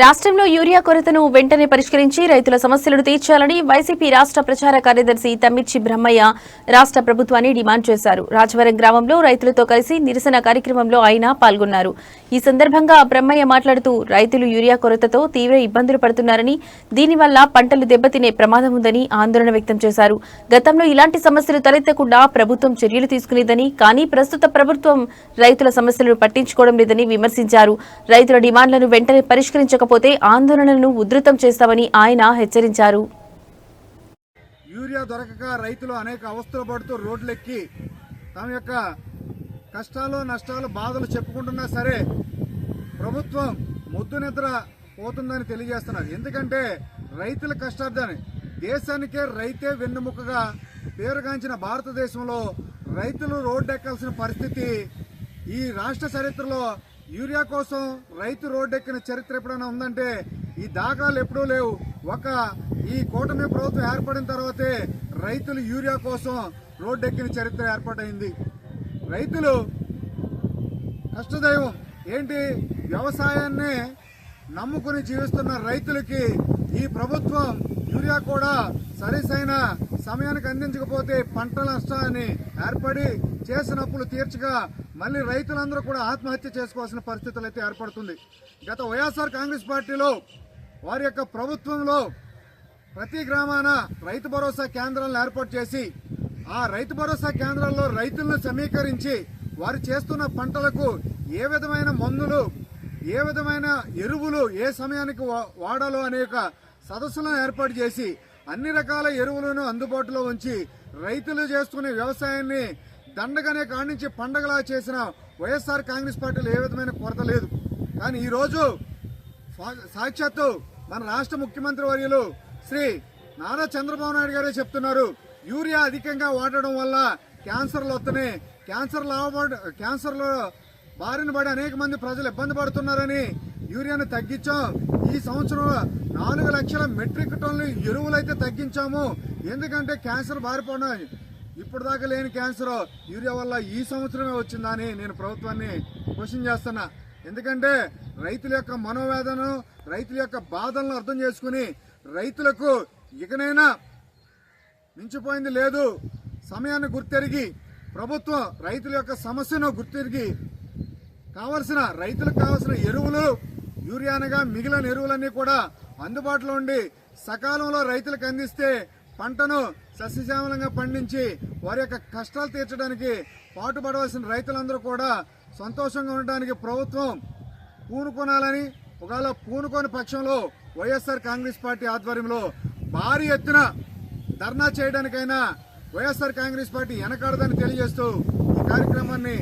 రాష్ట్రంలో యూరియా కొరతను వెంటనే పరిష్కరించి రైతుల సమస్యలను తీర్చాలని వైసీపీ రాష్ట్ర ప్రచార కార్యదర్శి తమ్మిర్చి బ్రహ్మయ్య రాష్ట్ర ప్రభుత్వాన్ని డిమాండ్ చేశారు. రాజవరం గ్రామంలో రైతులతో కలిసి నిరసన కార్యక్రమంలో ఆయన పాల్గొన్నారు. ఈ సందర్భంగా బ్రహ్మయ్య మాట్లాడుతూ రైతులు యూరియా కొరతతో తీవ్ర ఇబ్బందులు పడుతున్నారని దీనివల్ల పంటలు దెబ్బతినే ప్రమాదం ఉందని ఆందోళన వ్యక్తం చేశారు. గతంలో ఇలాంటి సమస్యలు తలెత్తకుండా ప్రభుత్వం చర్యలు తీసుకునేదని కానీ ప్రస్తుత ప్రభుత్వం రైతుల సమస్యలను పట్టించుకోవడం లేదని విమర్శించారు. రైతుల డిమాండ్లను వెంటనే పరిష్కరించకపోతే ఆందోళనలను ఉధృతం చేస్తామని ఆయన హెచ్చరించారు. యూరియా దొరకక రైతులు అనేక అవస్థలు పడుతూ రోడ్లెక్కి తమ యొక్క కష్టాలు నష్టాలు బాధలు చెప్పుకుంటున్నా సరే ప్రభుత్వం ముద్దు నిద్ర పోతుందని తెలియజేస్తున్నారు. ఎందుకంటే రైతుల కష్టార్థాన్ని దేశానికే రైతే వెన్నుముకగా పేరుగాంచిన భారతదేశంలో రైతులు రోడ్డెక్కాల్సిన పరిస్థితి ఈ రాష్ట్ర చరిత్రలో యూరియా కోసం రైతు రోడ్డెక్కిన చరిత్ర ఎప్పుడైనా ఉందంటే ఈ దాఖలాలు ఎప్పుడూ లేవు. ఒక ఈ కూటమి ప్రభుత్వం ఏర్పడిన తర్వాతే రైతులు యూరియా కోసం రోడ్డెక్కిన చరిత్ర ఏర్పాటైంది. రైతులు కష్టదైవం. ఏంటి? వ్యవసాయాన్ని నమ్ముకుని జీవిస్తున్న రైతులకి ఈ ప్రభుత్వం యూరియా కూడా సరిసైన సమయానికి అందించకపోతే పంటల నష్టాన్ని ఏర్పడి చేసిన అప్పులు తీర్చగా మళ్ళీ రైతులందరూ కూడా ఆత్మహత్య చేసుకోవాల్సిన పరిస్థితులు అయితే ఏర్పడుతుంది. గత వైఎస్ఆర్ కాంగ్రెస్ పార్టీలో వారి యొక్క ప్రభుత్వంలో ప్రతి గ్రామాన రైతు భరోసా కేంద్రాలను ఏర్పాటు చేసి ఆ రైతు భరోసా కేంద్రాల్లో రైతులను సమీకరించి వారు చేస్తున్న పంటలకు ఏ విధమైన మందులు ఏ విధమైన ఎరువులు ఏ సమయానికి వా- వాడాలో అనే ఒక సదస్సులను ఏర్పాటు చేసి అన్ని రకాల ఎరువులను అందుబాటులో ఉంచి రైతులు చేసుకునే వ్యవసాయాన్ని దండగానే కాణించి పండగలా చేసిన వైఎస్ఆర్ కాంగ్రెస్ పార్టీలో ఏ విధమైన కొరత లేదు. కానీ ఈరోజు సా- సాక్షాత్తు మన రాష్ట్ర ముఖ్యమంత్రి వర్యులు శ్రీ నారా చంద్రబాబు నాయుడు గారే చెప్తున్నారు. యూరియా అధికంగా వాడడం వల్ల క్యాన్సర్లు వస్తున్నాయి. క్యాన్సర్ లాభపడ క్యాన్సర్లో బారిన పడి అనేక మంది ప్రజలు ఇబ్బంది పడుతున్నారని యూరియాను తగ్గించాం. ఈ సంవత్సరం నాలుగు లక్షల మెట్రిక్ టన్నులు ఎరువులైతే తగ్గించాము. ఎందుకంటే క్యాన్సర్ బారిపోవడం ఇప్పుడు దాకా లేని క్యాన్సర్ యూరియా వల్ల ఈ సంవత్సరమే వచ్చిందని నేను ప్రభుత్వాన్ని క్వశ్చన్ చేస్తున్నా. ఎందుకంటే రైతుల యొక్క మనోవేదన రైతుల యొక్క బాధలను అర్థం చేసుకుని రైతులకు ఇకనైనా మించిపోయింది లేదు. సమయాన్ని గుర్తెరిగి ప్రభుత్వం రైతుల యొక్క సమస్యను గుర్తెరిగి కావలసిన రైతులకు కావలసిన ఎరువులు యూరియానగా మిగిలిన ఎరువులన్నీ కూడా అందుబాటులో ఉండి సకాలంలో రైతులకు అందిస్తే పంటను సస్యశ్యామలంగా పండించి వారి యొక్క కష్టాలు తీర్చడానికి పాటుపడవలసిన రైతులందరూ కూడా సంతోషంగా ఉండడానికి ప్రభుత్వం పూనుకొనాలని ఒకవేళ పూనుకోని పక్షంలో వైఎస్ఆర్ కాంగ్రెస్ పార్టీ ఆధ్వర్యంలో భారీ ఎత్తున ధర్నా చేయడానికైనా వైఎస్ఆర్ కాంగ్రెస్ పార్టీ వెనకాడదని తెలియజేస్తూ ఈ కార్యక్రమాన్ని